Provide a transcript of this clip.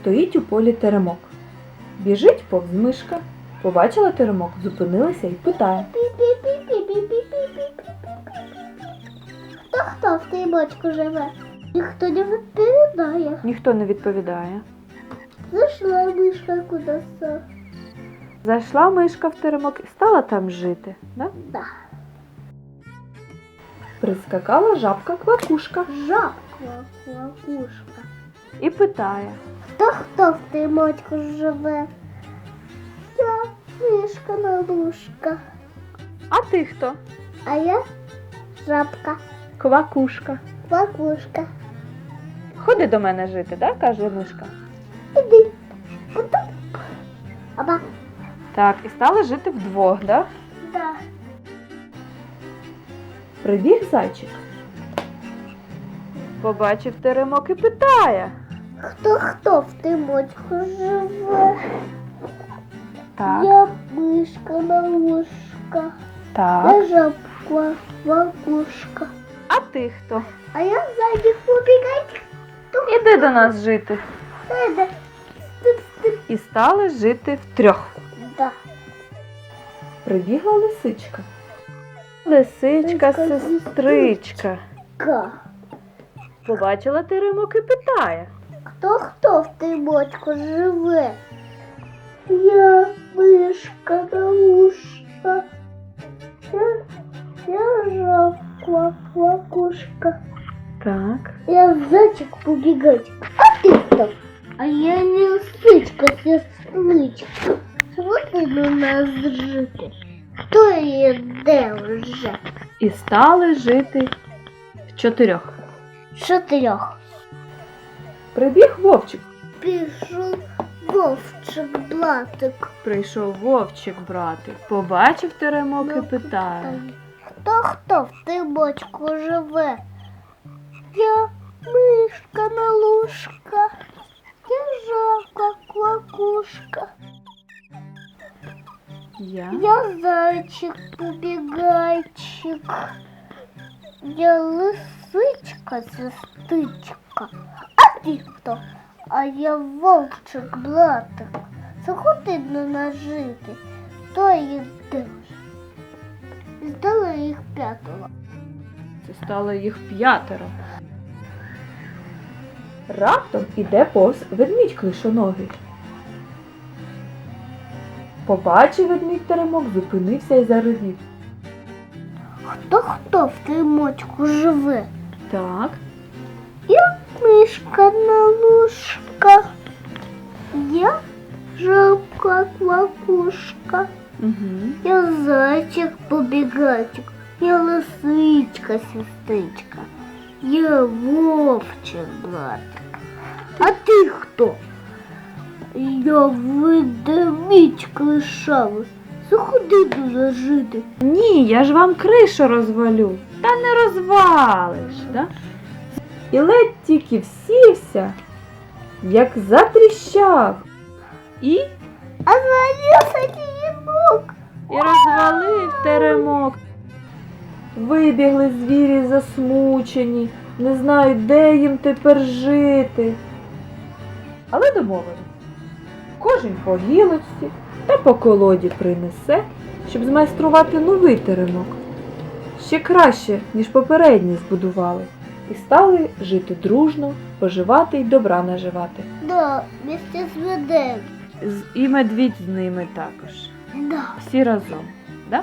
Стоїть у полі теремок. Біжить повз мишка. Побачила теремок, зупинилася і питає. Хто хто в тій бочку живе? Ніхто не відповідає. Ніхто не відповідає. Зайшла мишка кудись. Зайшла мишка в теремок і стала там жити. Да? Да. Прискакала жабка квакушка Жабка, лакушка. і питає. Хто хто в тій бочку живе? Я мишка малушка. А ти хто? А я жабка, Квакушка. лакушка. Ходи до мене жити, да? каже мишка. Іди. Аба. Так, і стали жити вдвох, да? Да. Прибіг зайчик. Побачив теремок і питає. Хто хто в тій бочку живе? Так, Я мишка малушка. так. Я жабка, лакушка. А ти хто? А я сзади побегать. Іди до нас жити. Надо. І стали жити втрьох. Да. Прибігла лисичка. Лисичка, сестричка. Ка. Побачила теремок і питає. Хто хто в тій бочку живе? Я мишка малушка. Я, я жабка, лакушка. Так. Я зайчик побегать. А ты кто? А я не лисичка, сестричка. Вот ты у нас жити. Хто є де вже? І стали жити в чотирьох. Чотирьох. Прибіг вовчик. Пішов вовчик блатик. Прийшов вовчик брати. Побачив теремок і питає. Хто хто в тій бочку живе? Я мишка малушка. Я жабка квакушка. Я? Я зайчик побегайчик. Я лисичка сестричка. А ти хто? А я вовчик блатик. Нас жити. То їде. Здала їх п'ятого. Це стало їх п'ятеро. Раптом іде повз ведмідь клишоногий. Побачив ведмідь теремок, зупинився і заревів. Хто хто в тій живе? Так, Я мишка малушка. Я жабка квакушка. угу. Я зайчик побегайчик. Я лисичка сестричка. Я вовчик братик. А ти хто? Я ведмідь клишавий. Заходи нас жити. Ні, я ж вам кришу розвалю. Та не розвалиш, да? І ледь тільки всівся, як затріщав. І, тінок. і розвалив теремок. Вибігли звірі засмучені, не знають, де їм тепер жити. Але домовились. Кожен по гілочці та по колоді принесе, щоб змайструвати новий теремок. Ще краще, ніж попередній збудували, і стали жити дружно, поживати й добра наживати. Да, місце з медведем. І медвідь з ними також. Да. Всі разом. Да?